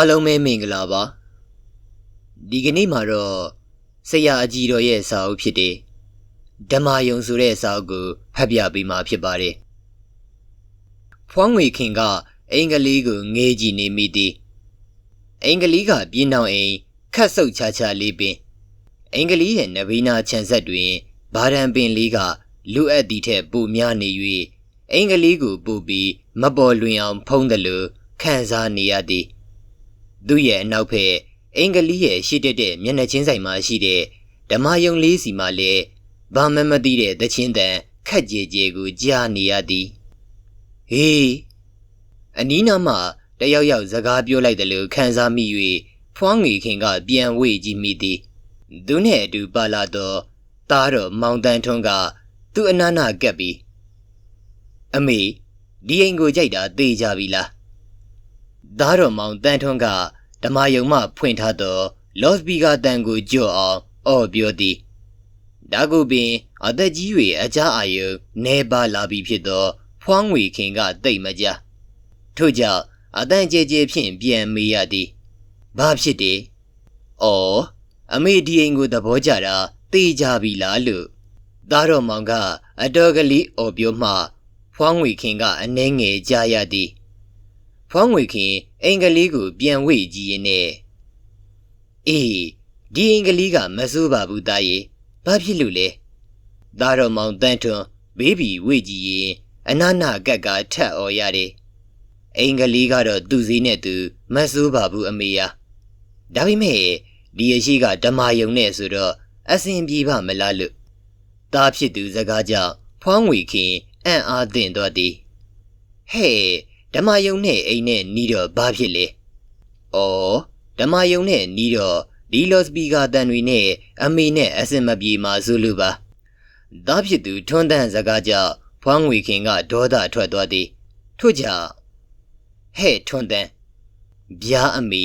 အားလုံးပဲမင်္ဂလာပါဒီကနေ့မှာတော့ဆရာအကြီးတော်ရဲ့စာအုပ်ဖြစ်တဲ့ဓမ္မယုံဆိုတဲ့စာအုပ်ကိုဖတ်ပြပေးမှာဖြစ်ပါတယ်ဖွားငွေခင်ကအင်္ဂလိပ်ကိုငေးကြည့်နေမိသည်အင်္ဂလိပ်ကပြင်းနှောင်အိမ်ခတ်ဆုပ်ချာချာလေးပင်အင်္ဂလိပ်ရဲ့နဗီနာခြံဆက်တွင်ဘာဒံပင်လေးကလူအပ်သည့်ထက်ပိုများနေ၍အင်္ဂလိပ်ကိုပို့ပြီးမပေါ်လွင်အောင်ဖုံးတယ်လို့ခံစားနေရသည် သူ့ရဲ့အနောက်ဖက်အင်္ဂလိပ်ရဲ့ရှိတက်တဲ့မျက်နှာချင်းဆိုင်မှာရှိတဲ့ဓမ္မယုံလေးစီမှာလည်းဘာမှမသိတဲ့သချင်းတန်ခက်ကြဲကြဲကိုကြားနေရသည်ဟေးအနီးနားမှာတယောက်ယောက်စကားပြောလိုက်တယ်လို့ခံစားမိ၍ဖွားငေခင်ကပြန်ဝေ့ကြည့်မိသည်သူနဲ့အတူပါလာတော့သားတော်မောင်တန်းထွန်းကသူ့အနားနာကပ်ပြီးအမေဒီအိမ်ကိုကြိုက်တာသိကြပြီလား သားတော်မောင်တန်ထွန်းကဓမ္မယုံမှဖွင့်ထားသောလော့စပီကာတန်ကိုကြော့အောင်အော်ပြောသည်ဒါကိုပင်အသက်ကြီး၍အကြအာယုနေပါလာပြီဖြစ်သော ဖွားငွေခင်ကတိတ်မကြထို့ကြောင့်အတန်ကြဲကြဲဖြင့်ပြန်မေးရသည်ဘာဖြစ်တယ်။အော်အမေဒီအိမ်ကိုသဘောကျတာသိကြပြီလားလို့သားတော်မောင်ကအတော်ကလေးအော်ပြောမှဖွားငွေခင်ကအနှဲငယ်ကြားရသည် ဖွားငွေခင်အင်္ဂလိပ်ကိုပြန်ဝေ့ကြည့်ရင်နဲ့အေးဒီအင်္ဂလိပ်ကမစိုးပါဘူးသားရေဘာဖြစ်လို့လဲသားတော်မောင်တန်းထွန်းဘေးဘီဝေ့ကြည့်ရင်အနာနာကက်ကထက်អော်ရတယ်အင်္ဂလိပ်ကတော့သူစည်းနဲ့သူမစိုးပါဘူးအမေယာဒါပေမဲ့ဒီအရှိကဓမ္မယုံနဲ့ဆိုတော့အစင်ပြေပါမလားလို့သားဖြစ်သူစကားကြောင့်ဖွားငွေခင်အံ့အားသင့်သွားသည်ဟဲ့ ဓမ္မယုံနဲ့အိမ်နဲ့နီးတော့ဘာဖြစ်လဲ။အော်ဓမ္မယုံနဲ့နီးတော့ဒီလော့စပီကာတန်တွေနဲ့အမေနဲ့အစင်မပြေမှာဇူလူပါ။သားဖြစ်သူထွန်းတန်းစကားကြောင့်ဖွားငွေခင်ကဒေါသထွက်သွားသည်။ထို့ကြောင့်ဟဲ့ထွန်းတန်းဗျာအမေ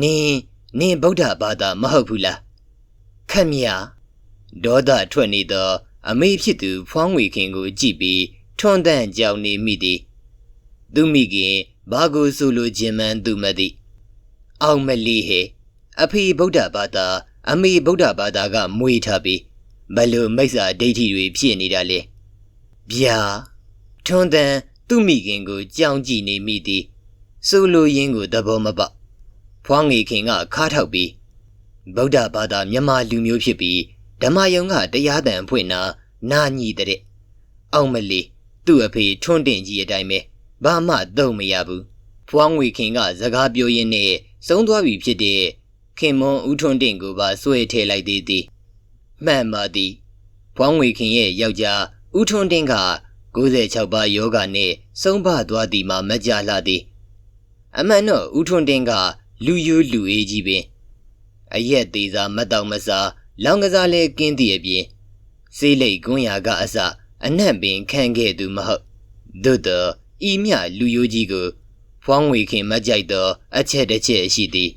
နင်းနင်းဗုဒ္ဓဘာသာမဟုတ်ဘူးလား။ခက်မြဒေါသထွက်နေသော အမေဖြစ်သူဖွားငွေခင်ကိုကြည့်ပြီးထွန်းတန်းကြောင်နေမိသည် သူမိခင်ဘာကိုဆိုလိုခြင်းမှန်းသူမသိအောင်မလီဟေအဖေဗုဒ္ဓဘာသာ အမေဗုဒ္ဓဘာသာကမွေးထားပြီးဘလို့မိစ္ဆာဒိဋ္ဌိတွေဖြစ်နေတာလေဗျာထွန်းတန်သူမိခင်ကိုကြောင်ကြည့်နေမိသည်ဆိုလိုရင်းကိုသဘောမပေါက်ဖွားငေခင်ကခါထောက်ပြီးဗုဒ္ဓဘာသာမြန်မာလူမျိုးဖြစ်ပြီးဓမ္မယုံကတရားတန်ဖွင့်နာနာညီတဲ့အောင်မလီသူ့အဖေထွန်းတင်ကြီးအတိုင်းပဲ ဘာမှသုံးမရဘူးဖွားငွေခင်ကစကားပြောရင်းနဲ့ဆုံးသွားပြီဖြစ်တဲ့ခင်မွန်ဦးထွန်းတင်ကိုပါဆွဲထည့်လိုက်သေးသည်မှန်ပါသည်ဖွားငွေခင်ရဲ့ယောက်ျားဦးထွန်းတင်က96ပါးယောဂနဲ့ဆုံးပါသွားသည်မှာမကြလာသည်အမှန်တော့ဦးထွန်းတင်ကလူယိုးလူအေးကြီးပင်အရက်သေးစားမတောင်မစားလောင်ကစားလဲကင်းသည့်အပြင်စေးလိတ်ကွန်းရာကအစအနံ့ပင်ခံခဲ့သူမဟုတ်သို့တော့ ဤမြလူယိုးကြီးကိုဖွားငွေခင်မကြိုက်သောအချက်တစ်ချက်ရှိသည်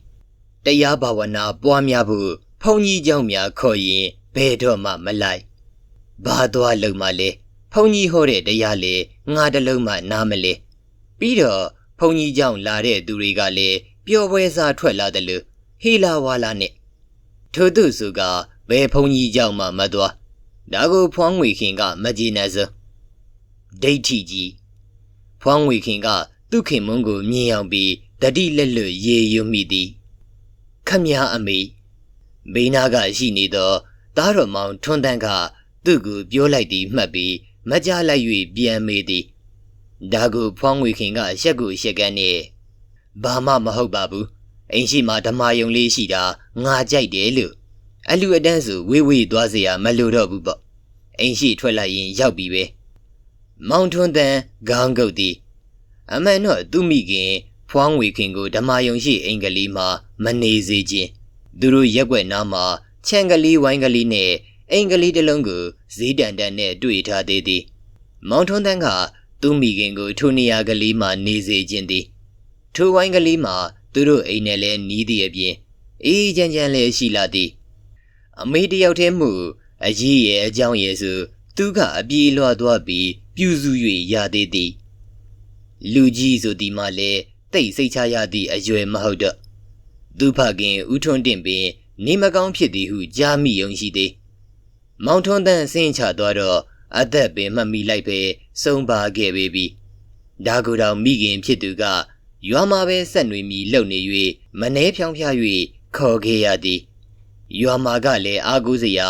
တရားဘာဝနာပွားများဖို့ဖုန်ကြီးเจ้าများခေါ်ရင်ဘယ်တော့မှမလိုက်ဘာသွားလုံမှလဲဖုန်ကြီးဟောတဲ့တရားလေငါတလုံးမှနားမလဲပြီးတော့ဖုန်ကြီးเจ้าလာတဲ့သူတွေကလည်းပျော်ပွဲစားထွက်လာတယ်လို့ဟေလာဝါလာနဲ့ထို့သူစုကဘယ်ဖုန်ကြီးเจ้าမှမသွားဒါကိုဖွားငွေခင်ကမကြည်နေစဒိဋ္ဌိကြီး ဖွားငွေခင်ကသူ့ခင်မုန်းကိုမြင်အောင်ပြီးတတိလက်လွတ်ရေရွမိသည်ခမည်းအမေဘေးနာကရှိနေသောသားတော်မောင်ထွန်းတန်းကသူ့ကိုပြောလိုက်သည်မှတ်ပြီးမကြလိုက်၍ပြန်မေးသည်ဒါကိုဖွားငွေခင်ကရက်ကိုရက်ကန်းနေဘာမှမဟုတ်ပါဘူးအိမ်ရှိမှာဓမ္မယုံလေးရှိတာငါကြိုက်တယ်လို့အလူအတန်းဆိုဝေးဝေးသွားเสียမလိုတော့ဘူးပေါ့အိမ်ရှိထွက်လိုက်ရင်ရောက်ပြီပဲ မောင်ထွန်းတန်ခေါင်းကုတ်သည်အမှန်တော့သူမိခင်ဖွားငွေခင်ကိုဓမ္မယုံရှိအင်္ဂလိမှာမနေစေခြင်းသူတို့ရက်ွက်နားမှာခြံကလေးဝိုင်းကလေးနဲ့အင်္ဂလိတစ်လုံးကိုဈေးတန်တန်နဲ့တွေ့ထားသေးသည်မောင်ထွန်းတန်းကသူမိခင်ကိုထိုနေရာကလေးမှာနေစေခြင်းသည်ထိုဝိုင်းကလေးမှာသူတို့အိမ်နဲ့လဲနီးသည့်အပြင်အေးချမ်းချမ်းလည်းရှိလာသည်အမေတယောက်တည်းမှုအကြီးရဲ့အကြောင်းရဲ့ဆိုသူကအပြေးလွှားသွားပြီး ပြူစု၍ရသေးသည်လူကြီးဆိုဒီမှလည်းတိတ်စိတ်ချရသည့်အရွယ်မဟုတ်တော့သူဖခင်ဦးထွန်းတင့်ပင် နေမကောင်းဖြစ်သည်ဟုကြားမိယုံရှိသည်မောင်ထွန်းတန်းဆင်းချသွားတော့အသက်ပင်မှတ်မိလိုက်ပဲစုံပါခဲ့ပေပြီဒါကူတော်မိခင်ဖြစ်သူကရွာမှာပဲဆက်နွေမီလှုပ်နေ၍မနှဲဖြောင်းဖျား၍ခေါ်ခဲ့ရသည်ရွာမှာကလည်းအာကိုးစရာ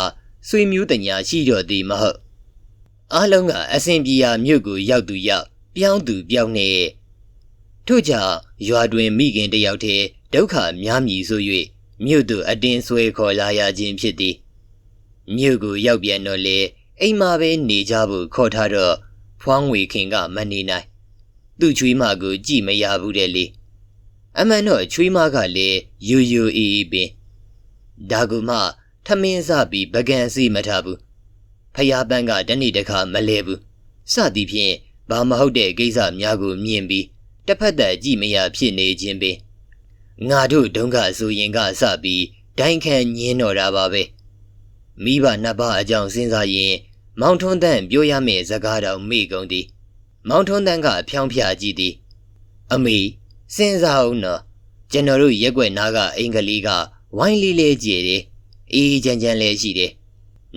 ဆွေမျိုးတညာရှိတော့သည်မဟုတ် အားလုံးကအဆင်ပြေရာမြို့ကိုရောက်သူရောက်ပြောင်းသူပြောင်းနေထို့ကြောင့်ရွာတွင်မိခင်တယောက်တည်းဒုက္ခများမြည်ဆို၍မြို့သို့အတင်းဆွဲခေါ်လာရခြင်းဖြစ်သည်မြို့ကိုရောက်ပြန်တော့လေအိမ်မှာပဲနေကြဖို့ခေါ်ထားတော့ဖွားငွေခင်ကမနေနိုင် သူ့ချွေးမကိုကြည့်မရဘူးတဲ့လေအမှန်တော့ချွေးမကလည်းယူယူအီအီပင်ဒါကူမှထမင်းစပြီးပကံစီမထားဘူး ဖယားပန်းကတနေ့တခါမလဲဘူးစသည်ဖြင့်ဘာမဟုတ်တဲ့ကိစ္စများကိုမြင်ပြီးတစ်ဖက်သက်ကြည့်မရဖြစ်နေခြင်းပင်ငါတို့ဒုံကဆိုရင်ကစပြီးဒိုင်ခံညင်းတော့တာပါပဲမိဘနှစ်ပါးအကြောင်းစဉ်းစားရင် မောင်ထွန်းတန်းပြောရမယ့်စကားတော်မေ့ကုန်သည် မောင်ထွန်းတန်းကဖြောင်းဖြကြည့်သည် အမေစဉ်းစားအောင်နော်ကျွန်တော်တို့ရက်ွက်နားကအင်္ဂလိကဝိုင်းလေးလေးကြည်တယ်အေးချမ်းချမ်းလေးရှိတယ်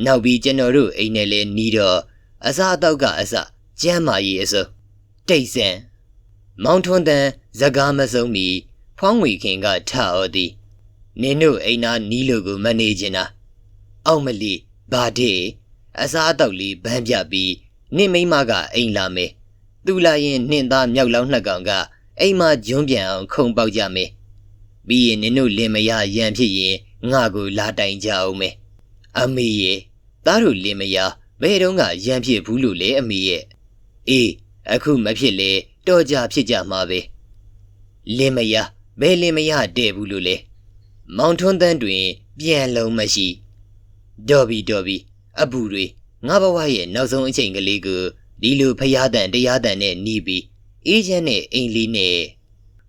နောက်ပြီးကျွန်တော်တို့အိမ်နဲ့လည်းနီးတော့အစားအသောက်ကအစကျမ်းမာရေးအစိုးတိတ်ဆန်မောင်ထွန်းတန်းဇကားမစုံမီဖောင်းဝေခင်ကထအော်သည်နင်တို့အိမ်နာနီးလို့ကိုမနေချင်တာအောက်မလီဘာဒေအစားအသောက်လေးဗန်းပြပြီးနင့်မိမကအိမ်လာမယ်သူလာရင်နှင့်သားမြောက်လောင်းနှစ်ကောင်ကအိမ်မှာဂျွန်းပြန်အောင်ခုံပေါက်ကြမယ်ပြီးရင်နင်တို့လင်မယားရန်ဖြစ်ရင်ငါကိုလာတိုင်ကြအောင်မယ် အမေရဲ့သားတို့လင်မယားဘယ်တော့ကရန်ဖြစ်ဘူးလို့လေအမေရဲ့အေးအခုမဖြစ်လေတော်ကြဖြစ်ကြမှာပဲလင်မယားဘယ်လင်မယားတဲ့ဘူးလို့လေမောင်ထွန်းတန်းတွင် ပြန်လုံးမရှိဒေါ်ဘီဒေါ်ဘီအပူတွေငါဘဝရဲ့နောက်ဆုံးအချိန်ကလေးကိုဒီလိုဖျားတန်တရားတန်နဲ့နီးပြီးအေးချမ်းတဲ့အိမ်လေးနဲ့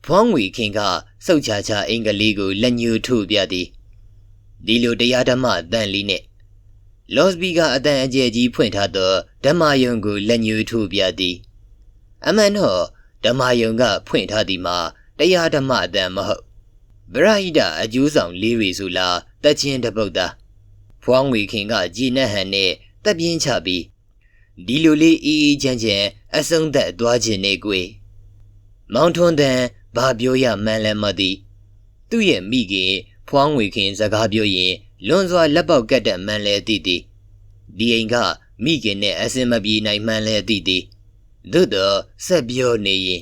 ဖွားငွေခင်ကစုတ်ချာချာအင်္ဂလိကိုလက်ညှိုးထိုးပြသည် ဒီလိုတရားဓမ္မအတန်လေးနဲ့လော့စပီကအတန်အကျယ်ကြီးဖွင့်ထားသောဓမ္မယုံကိုလက်ညှိုးထိုးပြသည် အမှန်တော့ဓမ္မယုံကဖွင့်ထားသည်မှာတရားဓမ္မအတန်မဟုတ်ဗရဟိတအကျိုးဆောင်လေးတွေဆိုလားတချင်းတပုတ်သားဖွားငွေခင်ကကြည်နက်ဟန်နဲ့တပ်ပြင်းချပြီးဒီလိုလေးအေးအေးချမ်းချမ်းအဆုံးသက်သွားခြင်းနဲ့ကွယ်မောင်ထွန်းတန်ဘာပြောရမှန်းလည်းမသိသူ့ရဲ့မိခင် ဖွားငွေခင်စကားပြောရင်လွန်စွာလက်ပေါက်ကတ်တဲ့မှန်းလဲသိသည်ဒီအိမ်ကမိခင်နဲ့အစင်မပြေနိုင်မှန်းလဲသိသည်သို့တော့ဆက်ပြောနေရင်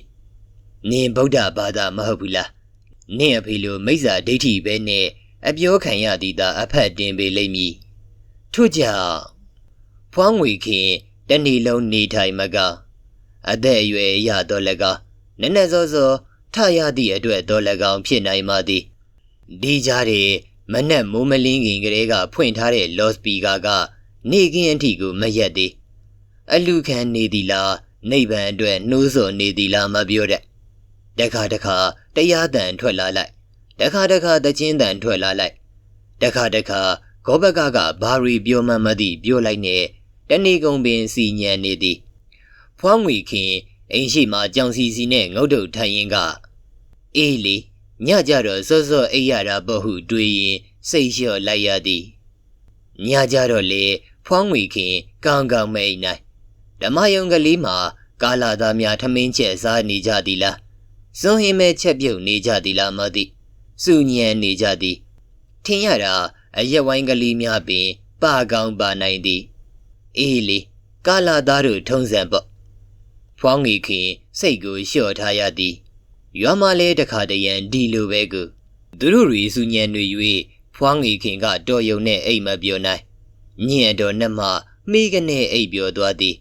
နင်ဗုဒ္ဓဘာသာမဟုတ်ဘူးလားနင့်အဖေလိုမိစ္ဆာဒိဋ္ဌိပဲနဲ့အပြောခံရသည်သာအဖက်တင်ပေလိမ့်မည်ထို့ကြောင့်ဖွားငွေခင်တနေ့လုံးနေထိုင်မကအသက်အရွယ်ရတော့လည်းကနည်းနည်းစောစောထရသည့်အတွက်တော့လည်းကောင်းဖြစ်နိုင်ပါသည် ဒီကြားတွေမနက်မိုးမလင်းခင်ကလေးကဖွင့်ထားတဲ့လော့စပီကာက နေကင်းအထိကိုမရက်သေးအလူခံနေသည်လားနိဗ္ဗာန်အတွက်နှိုးဆော်နေသည်လားမပြောတဲ့တခါတခါတရားတန်ထွက်လာလိုက်တခါတခါတချင်းတန်ထွက်လာလိုက်တခါတခါဂောဘကကဘာရီပြောမှမသိပြောလိုက်နဲ့တဏီကုံပင်စီညံနေသည်ဖွားငွေခင်အိမ်ရှိမှကြောင်စီစီနဲ့ငုတ်တုတ်ထိုင်ရင်ကအေးလေ ညကြတော့စောစောအိပ်ရတာပေါ့ဟုတွေးရင်စိတ်လျှော့လိုက်ရသည်ညကြတော့လေဖွားငွေခင်ကောင်းကောင်းမိန်နိုင်ဓမ္မယုံကလေးမှာကာလာသားများထမင်းချက်စားနေကြသည်လားစွန်ဟင်းမဲ့ချက်ပြုတ်နေကြသည်လားမသိစူညံနေကြသည်ထင်ရတာအရက်ဝိုင်းကလေးများပင်ပါကောင်းပါနိုင်သည်အေးလေကာလာသားတို့ထုံးစံပေါ့ဖွားငွေခင်စိတ်ကိုလျှော့ထားရသည် ရွာမလဲတခါတရံဒီလိုပဲကိုသူတို့ရီစုညံတွေ၍ဖွားငွေခင်ကတော်ယုံနဲ့အိမ်မပြောနိုင်ညင်တော်နဲ့မှမိကနေအိပ်ပြောသွားသည်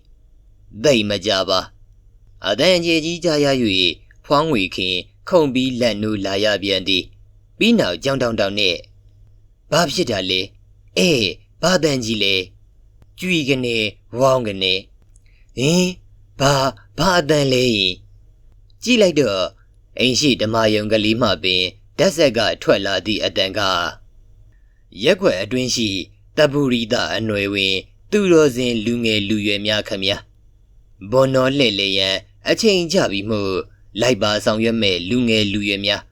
သိမကြပါအတန်ကြီးကြီးကြားရ၍ဖွားငွေခင်ခုံပြီးလက်နူလာရပြန်သည်ပြီးနောက်ကြောင်တောင်တောင်နဲ့ဘာဖြစ်တာလဲအေးဘာတန်ကြီးလဲကြွီကနေဝောင်းကနေဟင်ဘာဘာအတန်လဲရင်ကြည့်လိုက်တော့ အိမ်ရှိဓမ္မယုံကလေးမှပင်ဓာတ်ဆက်ကထွက်လာသည့်အတန်ကရက်ွက်အတွင်းရှိတပူရိတာအနွယ်ဝင် သူတော်စင်လူငယ်လူရွယ်များခမညာဘွန်တော်လှဲ့လေရန်အချိန်ကြပြီမို့လိုက်ပါဆောင်ရွက်မဲ့လူငယ်လူရွယ်များ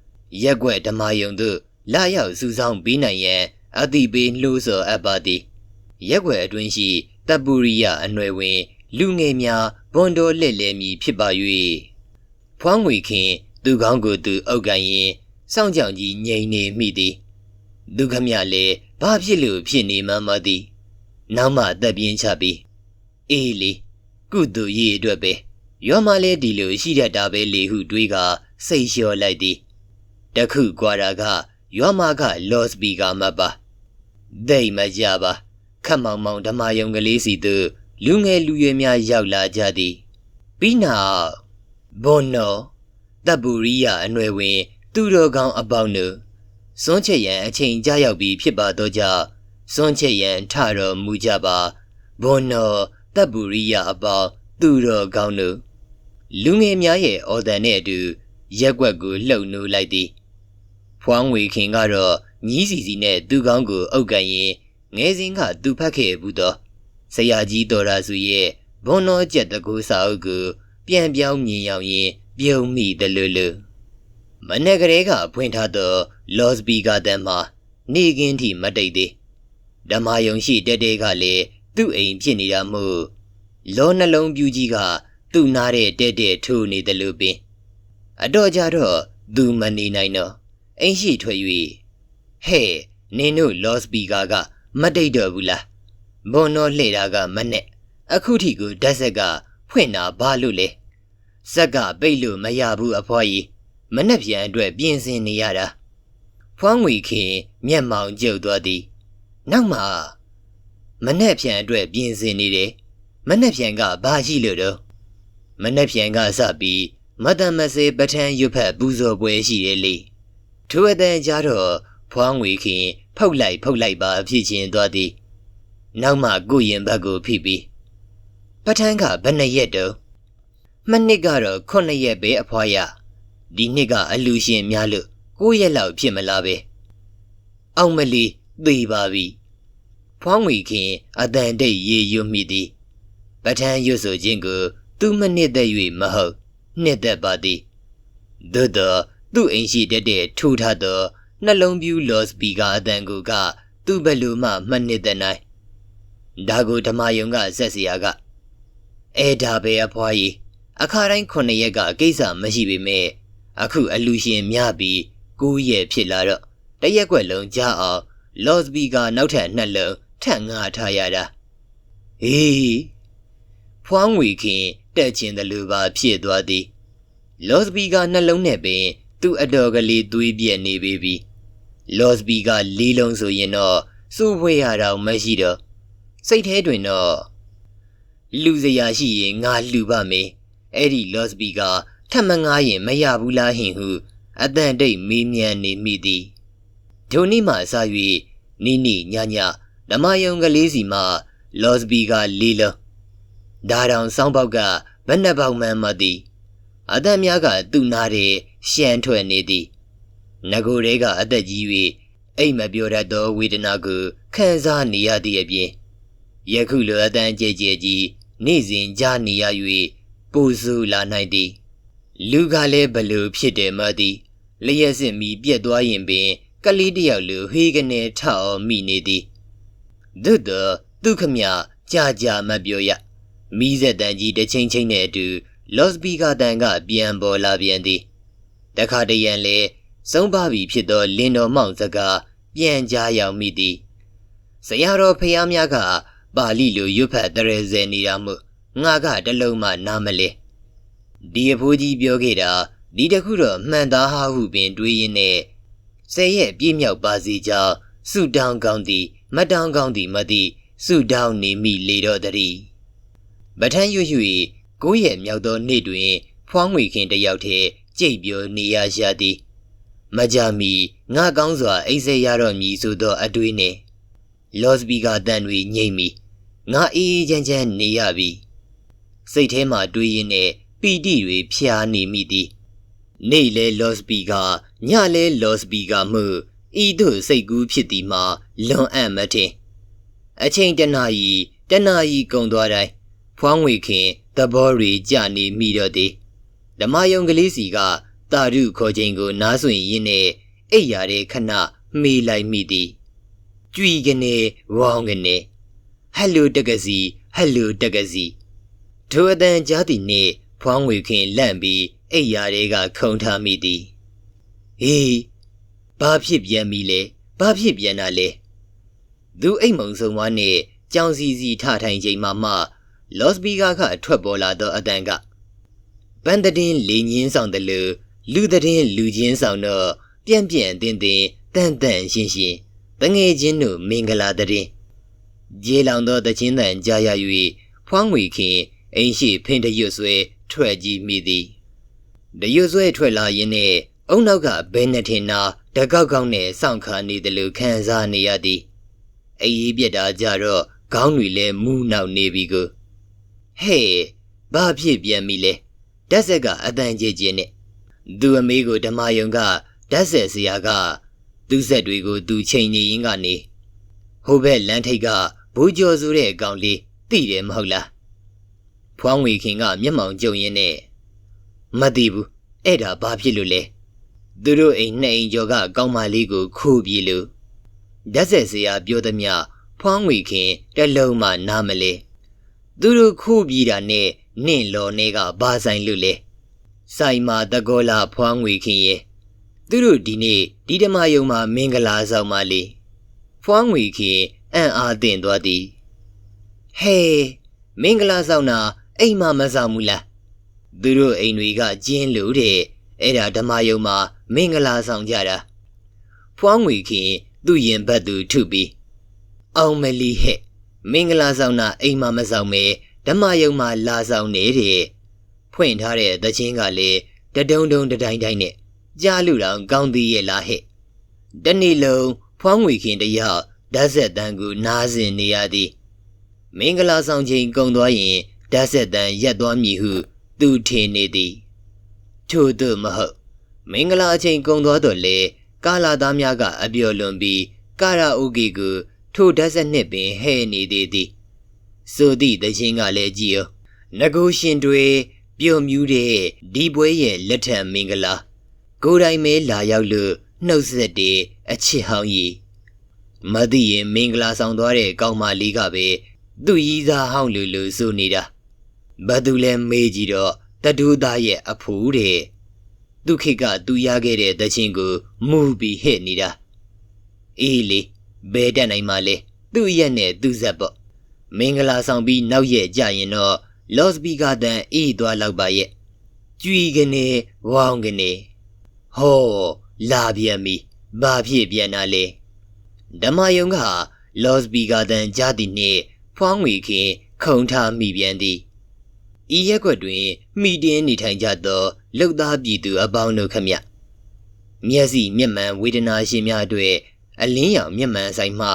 ရက်ွက်ဓမ္မယုံတို့လာရောက်စုဆောင်ပေးနိုင်ရန်အတိပေးလှိုးဆော်အပ်ပါသည်ရက်ွက်အတွင်းရှိတပ်ပူရိယအနွယ်ဝင် လူငယ်များဘွန်တော်လက်လဲမည်ဖြစ်ပါ၍ဖွားငွေခင် သူကောင်းကိုသူအုပ်ကန်ရင်စောင့်ကြောင်ကြီးငြိမ်နေမိသည်ဒုက္ခမြလည်းဘာဖြစ်လို့ဖြစ်နေမှမသိနောက်မှတက်ပြင်းချပြီးအေးလေကုသူရေးအတွက်ပဲရောမလဲဒီလိုရှိတတ်တာပဲလေဟုတွေးကစိတ်လျှော်လိုက်သည်တခုကွာတာကရောမကလော့စပီကာမပါဒိတ်မကြပါခတ်မောင်မောင်ဓမ္မယုံကလေးစီသူလူငယ်လူရွယ်များရောက်လာကြသည်ပြီးနောက်ဘွန်နော် တပ်ပူရိယအနွယ်ဝင် သူတော်ကောင်းအပေါင်းတို့စွန့်ချက်ရန်အချိန်ကြာရောက်ပြီးဖြစ်ပါတော့ကြောင့်စွန့်ချက်ရန်ထတော်မူကြပါဘွန်နော်တပ်ပူရိယအပေါင်းသူတော်ကောင်းတို့လူငယ်များရဲ့အော်ဒန်နဲ့အတူရက်ွက်ကိုလှုပ်နိုးလိုက်သည်ဖွားငွေခင်ကတော့ညီးစီစီနဲ့သူကောင်းကိုအုပ်ကန်ရင်ငယ်စဉ်ကသူဖတ်ခဲ့ဘူးတော့ဆရာကြီးတော်ရာစုရဲ့ဘွန်တော်ကျက်တကူစာအုပ်ကိုပြန်ပြောင်းမြင်ရောက်ရင် ပြုံးမိတယ်လို့လို့မနေ့ကလေးကဖွင့်ထားသောလော့စပီကာတန်မှာနေကင်းထိမတိတ်သေးဓမ္မယုံရှိတဲတဲကလည်းသူ့အိမ်ဖြစ်နေတာမို့လောနှလုံးပြူကြီးကသူ့နားတဲ့တဲတဲထိုးနေတယ်လို့ပင်အတော့ကြတော့သူမနေနိုင်တော့အိမ်ရှိထွက်၍ဟဲ့နင်တို့လော့စပီကာကမတိတ်တော့ဘူးလားဘွန်တော်လှည့်တာကမနဲ့အခုထိကိုဓာတ်ဆက်ကဖွင့်တာဘာလို့လဲ ဇက်ကပိတ်လို့မရဘူးအဖွားကြီးမနှက်ပြန်အတွက်ပြင်ဆင်နေရတာဖွားငွေခင်မျက်မှောင်ကျုပ်သွားသည်နောက်မှမနှက်ပြန်အတွက်ပြင်ဆင်နေတယ်မနှက်ပြန်ကဘာရှိလို့တော့မနှက်ပြန်ကစပြီးမတမစေပထန်ရွတ်ဖက်ပူဇော်ပွဲရှိတယ်လေထိုအတန်ကြတော့ဖွားငွေခင်ဖုတ်လိုက်ဖုတ်လိုက်ပါဖြစ်ချင်းသွားသည်နောက်မှကိုရင်ဘက်ကိုဖိပြီးပထန်းကဘယ်နှစ်ရက်တော့ မနှစ်ကတော့9ရက်ပဲအဖွာရဒီနှစ်ကအလူရှင်များလို့9ရက်လောက်ဖြစ်မလားပဲအောင်မလီသေပါပြီဖွားငွေခင်အတန်တိတ်ရေရွမိသည်ပဋ္ဌာန်းရွတ်ဆိုခြင်းကို သူမနှစ်သက်၍မဟုတ်နှစ်သက်ပါသည်သို့သောသူ့အိမ်ရှိတက်တဲ့ထူထသောနှလုံးပြူးလော်စပီကာအတန်ကိုက သူ့ဘလူမှမနှစ်သက်နိုင်ဒါကိုဓမ္မယုံကဇက်စရာကအဲဒါပဲအဖွားကြီး အခါတိုင်းခုနှစ်ရက်ကကိစ္စမရှိပေမဲ့အခုအလူရှင်များပြီးကိုးရက်ဖြစ်လာတော့တရက်ွက်လုံးကြားအောင်လော့စပီကာနောက်ထပ်နှစ်လုံးထပ်ငါထားရတာဟေးဖွားငွေခင်တက်ချင်တယ်လို့ပါဖြစ်သွားသည်လော့စပီကာနှလုံးနဲ့ပင် သူ့အတော်ကလေးသွေးပြက်နေပြီပြီလော့စပီကာလေးလုံးဆိုရင်တော့စိုးဖွေရတော့မရှိတော့စိတ်ထဲတွင်တော့လူစရာရှိရင်ငါလှူပါမယ် အဲ့ဒီလော့စပီကာထပ်မငားရင်မရဘူးလားဟင်ဟုအတန်တိတ်မေးမြန်းနေမိသည်ဒိုနီမှအစား၍နီနီညညဓမ္မယုံကလေးစီမှလော့စပီကာလေးလုံးဒါတောင်စောင်းပေါက်ကဘယ်နှပေါက်မှန်းမသိအသက်များကသူ့နားတဲ့ရှမ်းထွက်နေသည်ငကိုရဲကအသက်ကြီး၍အိမ်မပြောတတ်သောဝေဒနာကိုခံစားနေရသည့်အပြင်ယခုလိုအတန်းကြဲကြဲကြီးနေ့စဉ်ကြားနေရ၍ ပူဆူလာနိုင်သည် လူကလည်းဘလို့ဖြစ်တယ်မသည်လျက်စစ်မီပြက်သွားရင်ပင် ကလေးတယောက်လိုဟေးကနေထအောင်မိနေသည်သို့တော့သူခမကြာကြာမပြောရမီးစက်တန်ကြီးတစ်ချိန်ချိန်နဲ့အတူလော့စပီကာတန်ကပြန်ပေါ်လာပြန်သည်တခါတရံလဲစုံပါပြီဖြစ်သောလင်းတော်မောင်စကားပြန်ကြားရောက်မိသည်ဆရာတော်ဖះများကပါဠိလိုရွတ်ဖတ်တရဇယ်နေတာမို့ ငါကတလုံးမှနားမလဲဒီအဖိုးကြီးပြောခဲ့တာဒီတခုတော့မှန်သားဟာဟုပင်တွေးရင်းနဲ့ဆယ်ရဲ့ပြည့်မြောက်ပါစီကြောင့်ဆုတောင်းကောင်းသည် မတောင်းကောင်းသည်မသိဆုတောင်းနေမိလေတော့တည်းပထန်းရွရွကိုယ့်ရဲ့မြောက်သောနေ့တွင် ဖွားငွေခင်တယောက်တည်းကြိတ်ပြောနေရရှာသည်မကြမီငါကောင်းစွာအိမ်ဆဲရတော့မည်ဆိုသောအတွေးနှင့်လော့စပီကာတန်တွေညိမ့်မီငါအေးအေးချမ်းချမ်းနေရပြီ စိတ်ထဲမှတွေးရင်းနဲ့ပီတိတွေဖျားနေမိသည်နေ့လဲလော့စပီကာညလဲလော့စပီကာမှုဤသို့စိတ်ကူးဖြစ်သည်မှာလွန်အံ့မထင်အချိန်တနာရီတနာရီကုန်သွားတိုင်းဖွားငွေခင်သဘောတွေကြနေမိတော့သည်ဓမ္မယုံကလေးစီကတာရုခေါ်ချိန်ကို နားဆွင်ရင်းနဲ့အိပ်ရာတဲ့ခဏမေးလိုက်မိသည်ကြွီကနေဝေါင်းကနေဟယ်လိုတက္ကစီဟယ်လိုတက္ကစီ ထိုအတန်ကြားသည်နှင့်ဖွားငွေခင်လန့်ပြီးအိပ်ရာတွေကခုံထားမိသည်ဟေးဘာဖြစ်ပြန်ပြီလဲဘာဖြစ်ပြန်တာလဲသူအိမ်မုံဆုံးမနဲ့ကြောင်စီစီထထိုင်ချိန်မှမှလော့စပီကာကထွက်ပေါ်လာသောအတန်ကပန်းတည်င်းလေညင်းဆောင်တယ်လို့လူတည်င်းလူချင်းဆောင်တော့ပြန့်ပြန့်တင်းတင်းတန်တန်ရှင်းရှင်းတငယ်ချင်းတို့မင်္ဂလာတည်င်းကြေးလောင်သောတချင်းတန်ကြားရ၍ဖွားငွေခင် အိမ်ရှိဖင်တရွတ်ဆွဲထွက်ကြည့်မိသည်တရွတ်ဆွဲထွက်လာရင်းနဲ့အုံနောက်ကဘဲနဲ့ထင်နာတကောက်ကောက်နဲ့စောင့်ခါနေတယ်လို့ခံစားနေရသည်အေးပြက်တာကြတော့ခေါင်းတွေလည်းမူးနောက်နေပြီကိုဟဲ့ဘာဖြစ်ပြန်ပြီလဲဓာတ်ဆက်ကအတန်ကြီးကြီးနဲ့သူအမေကိုဓမ္မယုံကဓာတ်ဆက်စရာကသူ့ဆက်တွေကိုသူချိန်နေရင်းကနေဟိုဘက်လမ်းထိပ်ကဘူကျော်စုတဲ့အကောင်လေးသိတယ်မဟုတ်လား ဖွားငွေခင်က မျက်မှောင်ကျုံရင်းနဲ့မသိဘူးအဲ့ဒါဘာဖြစ်လို့လဲသူတို့အိမ်နှစ်အိမ်ကျော်ကကောင်းမလေးကိုခိုးပြေလို့ဓာတ်ဆက်စရာပြောသမျှဖွားငွေခင်တလုံးမှနားမလဲသူတို့ခိုးပြေတာနဲ့နင့်လော်နေကဘာဆိုင်လို့လဲဆိုင်မာတကောလာဖွားငွေခင်ရဲ့သူတို့ဒီနေ့ဒီဓမ္မယုံမှာမင်္ဂလာဆောင်ပါလေဖွားငွေခင်အံ့အားသင့်သွားသည်ဟဲမင်္ဂလာဆောင်တာ အိမ်မှာမဆောင်ဘူးလားသူတို့အိမ်တွေကကျင်းလို့တဲ့အဲ့ဒါဓမ္မယုံမှာမင်္ဂလာဆောင်ကြတာဖွားငွေခင်သူ့ရင်ဘတ်သူထုပြီးအောင်မလီဟဲ့မင်္ဂလာဆောင်တာအိမ်မှာမဆောင်မဲဓမ္မယုံမှာလာဆောင်နေတဲ့ဖွင့်ထားတဲ့သချင်းကလည်းတဒုံဒုံတတိုင်းတိုင်းနဲ့ကြားလူတော်ကောင်းသေးရဲ့လားဟဲ့တနေ့လုံးဖွားငွေခင်တယောက်ဓာတ်ဆက်တန်းကိုနားစင်နေရသည်မင်္ဂလာဆောင်ချိန်ကုန်သွားရင် ဓာတ်ဆက်တန်းရက်သွားမည်ဟု သူထင်နေသည်ထို့သို့မဟုတ်မင်္ဂလာအချိန်ကုန်သွားတော့လေကာလာသားများကအပြော်လွန်ပြီးကာရာအိုကေကိုထိုဓာတ်ဆက်နှစ်ပင်ဟဲ့နေသေးသည်ဆိုသည့်တခြင်းကလည်းကြည်ရောငကိုရှင်တွေပြုံမြူးတဲ့ဒီပွဲရဲ့လက်ထံမင်္ဂလာကိုယ်တိုင်မဲလာရောက်လို့နှုတ်ဆက်တဲ့အချစ်ဟောင်းကြီးမသိရင်မင်္ဂလာဆောင်သွားတဲ့ကောင်းမလေးကပဲသူ့ရီးစားဟောင်းလူလူဆိုနေတာ ဘသူလဲမေးကြည့်တော့တဒူသားရဲ့အဖိုးတဲ့သူခိကသူရခဲ့တဲ့တခြင်းကိုမူပြီးဟစ်နေတာအေးလေဘဲတက်နိုင်မှလဲသူ့ရက်နဲ့သူ့ဇက်ပေါ့မင်္ဂလာဆောင်ပြီးနောက်ရက်ကြရင်တော့လော့စပီကာတန်အေးသွားလောက်ပါရဲ့ကြွီကနေဝေါင်းကနေဟောလာပြန်ပြီဘာဖြစ်ပြန်တာလဲဓမ္မယုံကလော့စပီကာတန်ကြားသည်နှင့်ဖွားငွေခင် ခုံထားမိပြန်သည် ဤရက်ွက်တွင်မိတင်းနေထိုင်ကြသောလှုပ်သားပြည်သူအပေါင်းတို့ခမမျက်စိမျက်မှန်ဝေဒနာရှင်များအတွက်အလင်းရောင်မျက်မှန်ဆိုင်မှ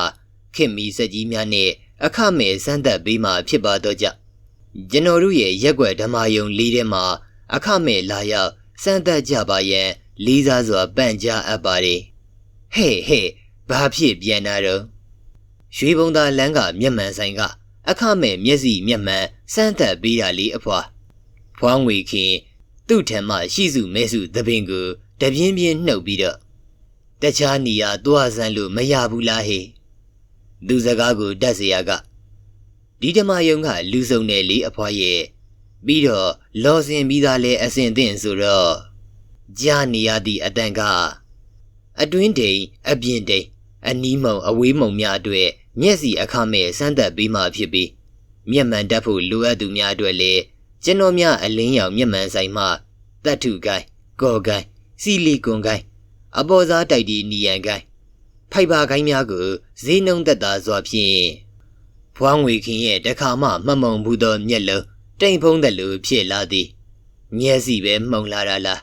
ခင်မီစက်ကြီးများနှင့်အခမဲ့စမ်းသပ်ပေးမှဖြစ်ပါတော့ကြကျွန်တော်တို့ရဲ့ရက်ွက်ဓမ္မယုံလေးထဲမှာအခမဲ့လာရောက်စမ်းသပ်ကြပါရန်လေးစားစွာပန့်ကြားအပ်ပါတယ်ဟဲ့ဟဲ့ဘာဖြစ်ပြန်တာတော့ရွှေဘုံသာလမ်းကမျက်မှန်ဆိုင်က အခမဲ့မျက်စိမျက်မှန်စမ်းသပ်ပေးတာလေးအဖွာဖွားငွေခင်သူ့ထံမှရှိစုမဲစုသပင်ကိုတပြင်းပြင်းနှုတ်ပြီးတော့တခြားနေရာသွားစမ်းလို့မရဘူးလားဟေသူစကားကိုတတ်เสียကဒီဓမ္မယုံကလူစုံတယ်လေအဖွားရဲ့ပြီးတော့လော်စင်ပြီးသားလဲအစင်သင့်ဆိုတော့ကြားနေရသည့်အတန်ကအတွင်းတိမ်အပြင်တိမ်အနီးမုံအဝေးမုံများအတွက် မျက်စီအခမဲ့စမ်းသပ်ပေးမှဖြစ်ပြီးမျက်မှန်တတ်ဖို့လိုအပ်သူများအတွက်လည်းကျွန်တော်များအလင်းရောင်မျက်မှန်ဆိုင်မှတတ်ထုကိုင်းကော်ကိုင်းစီလီကွန်ကိုင်းအပေါ်စားတိုက်ဒီနီယန်ကိုင်းဖိုက်ဘာကိုင်းများကိုဈေးနှုန်းသက်သာစွာဖြင့်ဖွားငွေခင်ရဲ့တခါမှမမုံဘူးသောမျက်လုံးတိမ်ဖုံးတယ်လို့ဖြစ်လာသည်မျက်စိပဲမှုံလာတာလား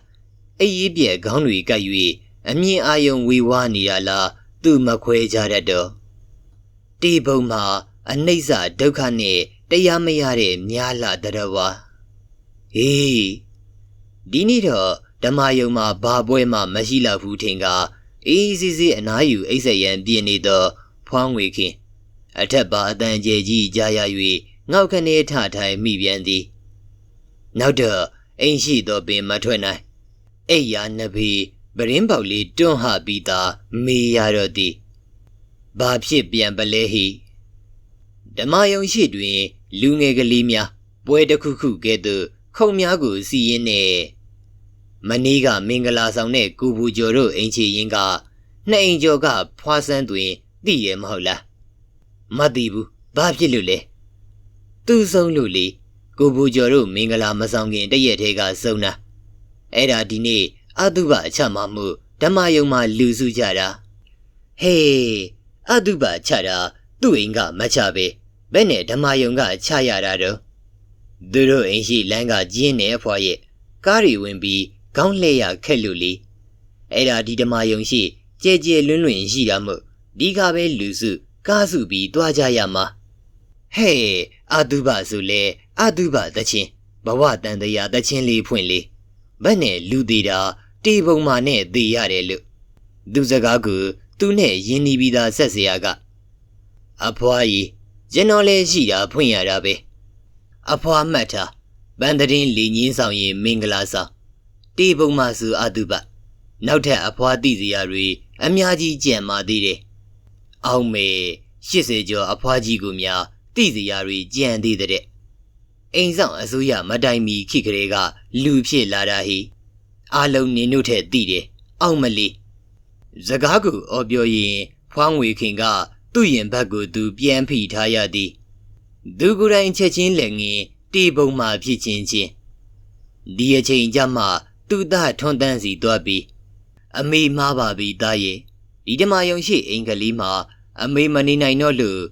အေးကြီးပြဲခေါင်းတွေကပ်၍အမြင်အာယုံဝေဝါးနေရလားသူမခွဲကြတတ်တော့ တေဘုံမှာအနှိမ့်စဒုက္ခနဲ့တရားမရတဲ့များလာတရဝါဟေးဒီနေ့တော့ဓမ္မယုံမှာဘာပွဲမှမရှိလောက်ဘူးထင်ကအေးစီစီအနားယူအိတ်ဆက်ရန်ပြင်းနေသောဖွားငွေခင်အထက်ပါအတန်ကျဲကြီးကြားရ၍ငေါက်ခနေထထိုင်မိပြန်သည်နောက်တော့အိမ်ရှိသောပင်မထွက်နိုင်အိပ်ယာနဘေးပရင်းပေါက်လေးတွန့်ဟပြီးသားမေးရတော့သည် ဘာဖြစ်ပြန်ပလဲဟိဓမ္မယုံရှိတွင် လူငယ်ကလေးများပွဲတစ်ခုခုကဲ့သို့ခုံများကိုစီရင်နေမနေ့ကမင်္ဂလာဆောင်တဲ့ကူဘူးကျော်တို့အိမ်ချီရင်ကနှစ်အိမ်ကျော်ကဖွာဆန်းတွင်သိရမဟုတ်လားမသိဘူးဘာဖြစ်လို့လဲသူဆုံးလို့လေကိုဘူးကျော်တို့မင်္ဂလာမဆောင်ခင်တရက်တည်းကစုံတာအဲ့ဒါဒီနေ့အတုပအချမမှုဓမ္မယုံမှာလူစုကြတာဟေး အတုပချတာသူ့အိမ်ကမချပဲဘယ်နဲ့ဓမ္မယုံကချရတာတော့သူတို့အိမ်ရှိလမ်းကကျင်းနေအဖွားရဲ့ကားတွေဝင်ပြီးခေါင်းလှဲ့ရခက်လို့လေအဲ့ဒါဒီဓမ္မယုံရှိကြဲကြဲလွန်းလွန်းရှိတာမို့ဒီကပဲလူစုကားစုပြီးတွားကြရမှာဟဲ့အတုပဆိုလေအတုပသချင်းဘဝတန်တရားသချင်းလေးဖွင့်လေဘယ်နဲ့လူသေးတာတေပုံမာနဲ့သေရတယ်လို့သူစကားက သူနဲ့ရင်းနှီးပြီးသားဆက်စရာကအဖွားကြီးကျွန်တော်လည်းရှိတာဖွင့်ရတာပဲအဖွားမှတ်ထားဗန်တရင်လေငင်းဆောင်ရင်မင်္ဂလာဆောင်တေပုံမဆူအတုပနောက်ထပ်အဖွားသိစရာတွေအများကြီးကြံမာသေးတယ်အောင်မေ80ကျော်အဖွားကြီးကိုများသိစရာတွေကြံသေးတဲ့အိမ်ဆောင်အစိုးရမတိုင်မီခိကလေးကလူဖြစ်လာတာဟိအာလုံးနင်တို့ထက်သိတယ်အောင်မလီ စကားကိုအော်ပြောရင်ဖွားငွေခင်ကသူ့ရင်ဘက်ကိုသူပြန်ဖိထားရသည်သူကိုယ်တိုင်ချက်ချင်းလည်းငင်တီပုံမှဖြစ်ချင်းချင်းဒီအချိန်ကြမှသူ့သားထွန်းတန်းစီသွားပြီးအမေမားပါပြီသားရဲ့ဒီဓမ္မယုံရှိအိမ်ကလေးမှာ အမေမနေနိုင်တော့လို့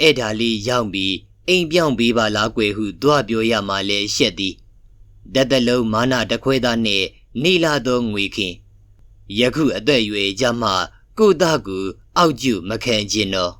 အဲ့ဒါလေးရောက်ပြီးအိမ်ပြောင်းပေးပါလားကွယ်ဟုသွားပြောရမှလဲရှက်သည်တတလုံးမာနတခွဲသားနဲ့နေလာသောငွေခင် ယခုအသက်အရွယ်ကြမှကိုသားကိုအောက်ကျမခံခြင်းတော့